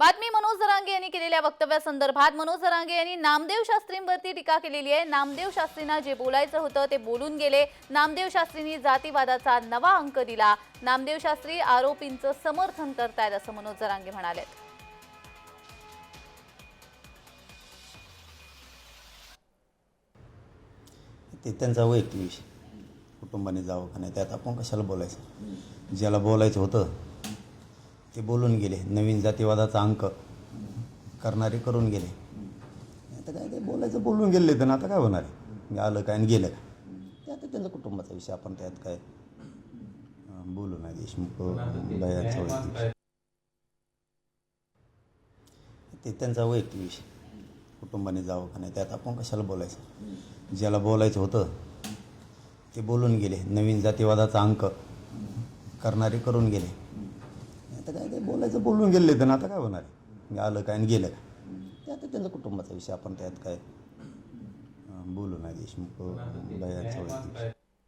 बातमी मनोज जरांगे यांनी केलेल्या वक्तव्यासंदर्भात मनोज जरांगे यांनी नामदेव शास्त्रींवरती टीका केलेली आहे. नामदेव शास्त्रींना जे बोलायचं होतं ते बोलून गेले. नामदेव शास्त्रींनी जातीवादाचा नवा अंक दिला. नामदेव शास्त्री आरोपींचं समर्थन करतायत असं मनोज जरांगे म्हणाले ते त्यांचा वैयक्तिक विषय. कुटुंबाने जावं का नाही त्यात आपण कशाला बोलायचं? ज्याला बोलायचं होतं ते बोलून गेले नवीन जातीवादाचा अंक करणारे करून गेले. आता काय ते बोलायचं बोलून गेले तर आता काय होणार आहे? आलं काय आणि गेलं काय? ते आता त्यांचा कुटुंबाचा विषय आपण त्यात काय? बोलू नाही देशमुख भयाचा वैयक्तिक ते त्यांचा वैयक्तिक विषय. कुटुंबाने जावं का नाही त्यात आपण कशाला बोलायचं? ज्याला बोलायचं होतं ते बोलून गेले. नवीन जातीवादाचा अंक करणारे करून गेले. आता काय ते बोलायचं बोलून गेले तर आता काय होणार आहे? आलं काय आणि गेलं काय? ते आता त्यांचा कुटुंबाचा विषय आपण त्यात काय? बोलू नाही देशमुख.